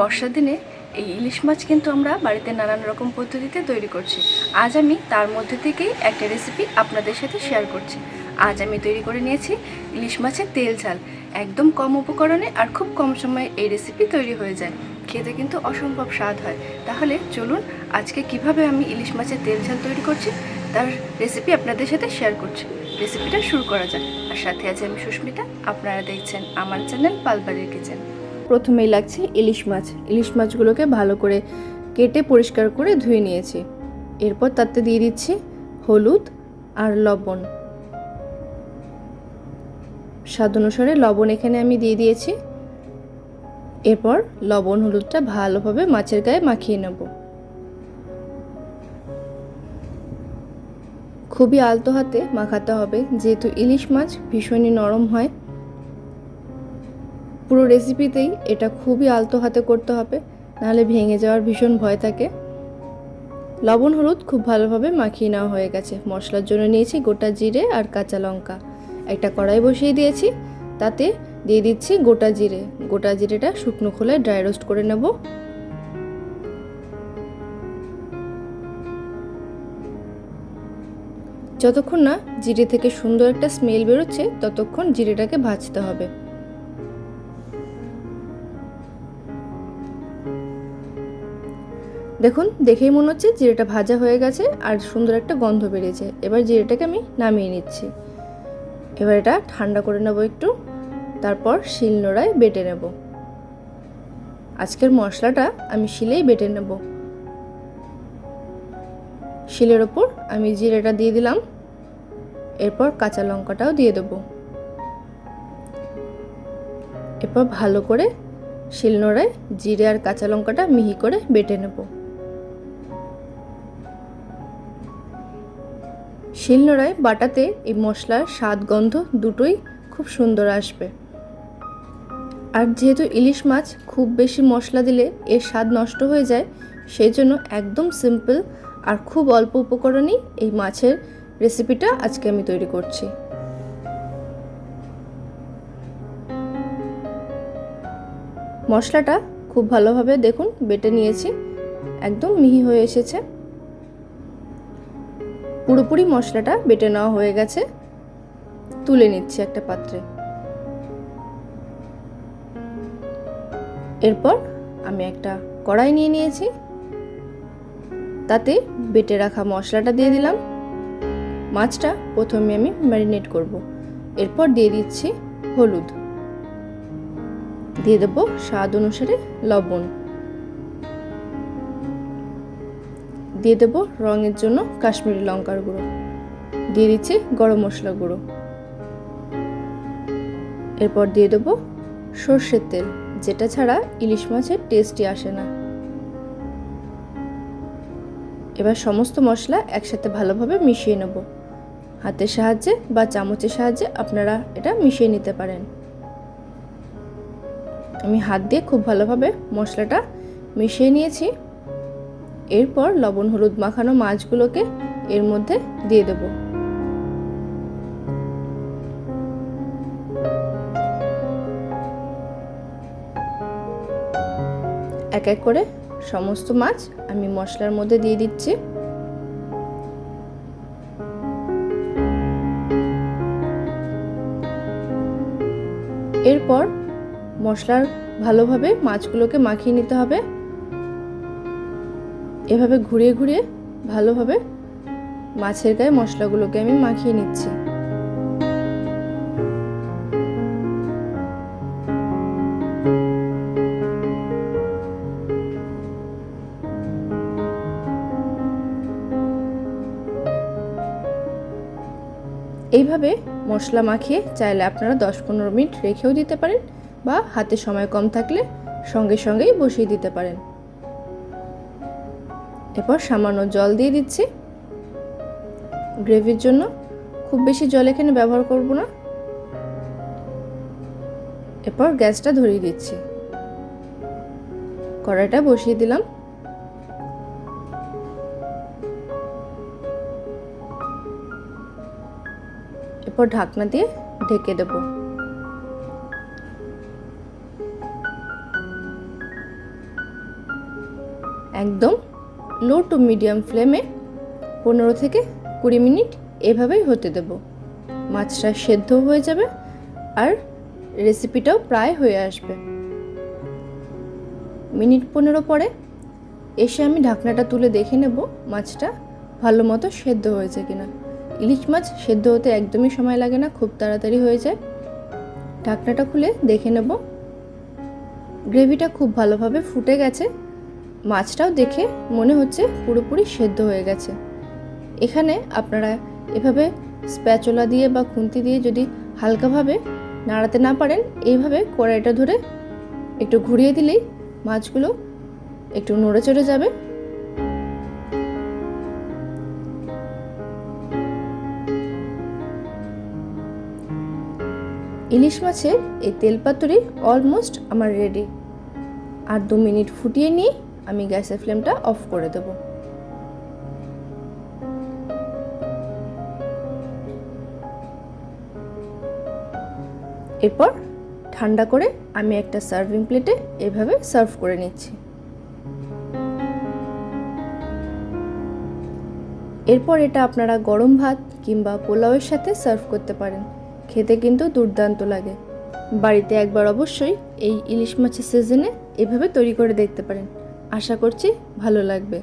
বর্ষার দিনে এই ইলিশ মাছ কিন্তু আমরা বাড়িতে নানান রকম পদ্ধতিতে তৈরি করছি। আজ আমি তার মধ্যে থেকেই একটা রেসিপি আপনাদের সাথে শেয়ার করছি। আজ আমি তৈরি করে নিয়েছি ইলিশ মাছের তেল ঝাল। একদম কম উপকরণে আর খুব কম সময়ে এই রেসিপি তৈরি হয়ে যায়। খেতে কিন্তু অসম্ভব স্বাদ হয়। তাহলে চলুন আজকে কীভাবে আমি ইলিশ মাছের তেল ঝাল তৈরি করছি তার রেসিপি আপনাদের সাথে শেয়ার করছি। রেসিপিটা শুরু করা যাক। আর সাথে আছে আমি সুস্মিতা। আপনারা দেখছেন আমার চ্যানেল পালবাড়ির কিচেন প্রথমেই লাগছে ইলিশ মাছ। ইলিশ মাছগুলোকে ভালো করে কেটে পরিষ্কার করে ধুয়ে নিয়েছি। এরপর তাতে দিয়ে দিচ্ছি হলুদ আর লবণ। স্বাদ অনুসারে লবণ এখানে আমি দিয়ে দিয়েছি। এরপর লবণ হলুদটা ভালোভাবে মাছের গায়ে মাখিয়ে নেব। খুবই আলতো হাতে মাখাতে হবে। যেহেতু ইলিশ মাছ ভীষণই নরম হয় পুরো রেসিপিতেই এটা খুবই আলতো হাতে করতে হবে, নাহলে ভেঙে যাওয়ার ভীষণ ভয় থাকে। লবণ, হলুদ খুব ভালোভাবে মাখিয়ে নেওয়া হয়ে গেছে। মশলার জন্য নিয়েছি গোটা জিরে আর কাঁচা লঙ্কা। একটা কড়াই বসিয়ে দিয়েছি, তাতে দিয়ে দিচ্ছি গোটা জিরে। গোটা জিরেটা শুকনো খোলায় ড্রাই রোস্ট করে নেব। যতক্ষণ না জিরে থেকে সুন্দর একটা স্মেল বেরোচ্ছে, ততক্ষণ জিরেটাকে ভাজতে হবে। দেখুন, দেখেই মনে হচ্ছে জিরেটা ভাজা হয়ে গেছে আর সুন্দর একটা গন্ধ বেরিয়েছে। এবার জিরেটাকে আমি নামিয়ে নিচ্ছি। এবার এটা ঠান্ডা করে নেব একটু, তারপর শিল নোড়ায় বেটে নেব। আজকের মশলাটা আমি শিলেই বেটে নেব। শিলের ওপর আমি জিরেটা দিয়ে দিলাম। এরপর কাঁচা লঙ্কাটাও দিয়ে দেবো। এরপর ভালো করে শিলনোড়ায় জিরে আর কাঁচা লঙ্কাটা মিহি করে বেটে নেব। শিলনোড়ায় বাটাতে এই মশলার স্বাদ গন্ধ দুটোই খুব সুন্দর আসবে। আর যেহেতু ইলিশ মাছ খুব বেশি মশলা দিলে এর স্বাদ নষ্ট হয়ে যায়, সেই জন্য একদম সিম্পল আর খুব অল্প উপকরণেই এই মাছের রেসিপিটা আজকে আমি তৈরি করছি। মশলাটা খুব ভালোভাবে দেখুন, বেটে নিয়েছি। একদম মিহি হয়ে এসেছে। পুরোপুরি মশলাটা বেটে নেওয়া হয়ে গেছে। তুলে নিচ্ছি একটা পাত্রে। এরপর আমি একটা কড়াই নিয়ে নিয়েছি। তাতে বেটে রাখা মশলাটা দিয়ে দিলাম। মাছটা প্রথমে আমি ম্যারিনেট করব। এরপর দিয়ে দিচ্ছি হলুদ। দিয়ে দেবো স্বাদ অনুসারে লবণ। দিয়ে দেবো রঙের জন্য কাশ্মীরি লঙ্কার গুঁড়ো। দিয়ে দিচ্ছি গরম মশলা গুঁড়ো। এরপর দিয়ে দেবো সর্ষের তেল, যেটা ছাড়া ইলিশ মাছের টেস্টই আসে না। এবার সমস্ত মশলা একসাথে ভালোভাবে মিশিয়ে নেব। হাতের সাহায্যে বা চামচের সাহায্যে আপনারা এটা মিশিয়ে নিতে পারেন। আমি হাত দিয়ে খুব ভালোভাবে মশলাটা মিশিয়ে নিয়েছি। এরপর লবণ হলুদ মাখানো মাছগুলোকে এর মধ্যে দিয়ে দেব। এক এক করে সমস্ত মাছ আমি মশলার মধ্যে দিয়ে দিচ্ছি। এরপর মশলার ভালোভাবে মাছগুলোকে মাখিয়ে নিতে হবে। এভাবে ঘুরিয়ে ঘুরিয়ে ভালোভাবে মাছের গায়ে মশলাগুলোকে আমি মাখিয়ে নিচ্ছি। এইভাবে মশলা মাখিয়ে চাইলে আপনারা দশ পনেরো মিনিট রেখেও দিতে পারেন বা হাতে সময় কম থাকলে সঙ্গে সঙ্গেই বসিয়ে দিতে পারেন। এরপর সামান্য জল দিয়ে দিচ্ছি। গ্রেভির জন্য খুব বেশি জল এখানে ব্যবহার করব না। এরপর গ্যাসটা ধরিয়ে দিচ্ছি। কড়াইটা বসিয়ে দিলাম। এরপর ঢাকনা দিয়ে ঢেকে দেবো। একদম লো টু মিডিয়াম ফ্লেমে পনেরো থেকে কুড়ি মিনিট এভাবেই হতে দেব। মাছটা সেদ্ধ হয়ে যাবে আর রেসিপিটাও প্রায় হয়ে আসবে। মিনিট পনেরো পরে এসে আমি ঢাকনাটা তুলে দেখে নেব মাছটা ভালো মতো সেদ্ধ হয়েছে কিনা। ইলিশ মাছ সেদ্ধ হতে একদমই সময় লাগে না, খুব তাড়াতাড়ি হয়ে যায়। ঢাকনাটা খুলে দেখে নেব। গ্রেভিটা খুব ভালোভাবে ফুটে গেছে। মাছটাও দেখে মনে হচ্ছে পুরোপুরি সেদ্ধ হয়ে গেছে। এখানে আপনারা এভাবে স্প্যাচোলা দিয়ে বা খুন্তি দিয়ে যদি হালকাভাবে নাড়াতে না পারেন, এইভাবে কড়াইটা ধরে একটু ঘুরিয়ে দিলেই মাছগুলো একটু নড়ে চড়ে যাবে। ইলিশ মাছের এই তেল পাতুরি অলমোস্ট আমার রেডি। আর দু মিনিট ফুটিয়ে নিয়ে আমি গ্যাসের ফ্লেমটা অফ করে দেব। এরপর ঠান্ডা করে আমি একটা সার্ভিং প্লেটে এভাবে সার্ভ করে নিচ্ছি। এরপর এটা আপনারা গরম ভাত কিংবা পোলাওয়ের সাথে সার্ভ করতে পারেন। খেতে কিন্তু দুর্দান্ত লাগে। বাড়িতে একবার অবশ্যই এই ইলিশ মাছের সিজনে এভাবে তৈরি করে দেখতে পারেন। আশা করছি ভালো লাগবে।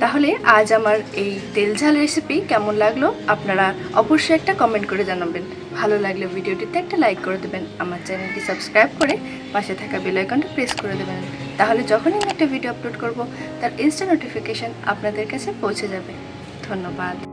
তাহলে আজ আমার এই তেল ঝাল রেসিপি কেমন লাগল আপনারা অবশ্যই একটা কমেন্ট করে জানাবেন। ভালো লাগলে ভিডিওটিতে একটা লাইক করে দেবেন। আমার চ্যানেলটি সাবস্ক্রাইব করে পাশে থাকা বেল আইকনটা প্রেস করে দেবেন। তাহলে যখনই আমি একটা ভিডিও আপলোড করব, তার ইনস্টা নোটিফিকেশান আপনাদের কাছে পৌঁছে যাবে। ধন্যবাদ।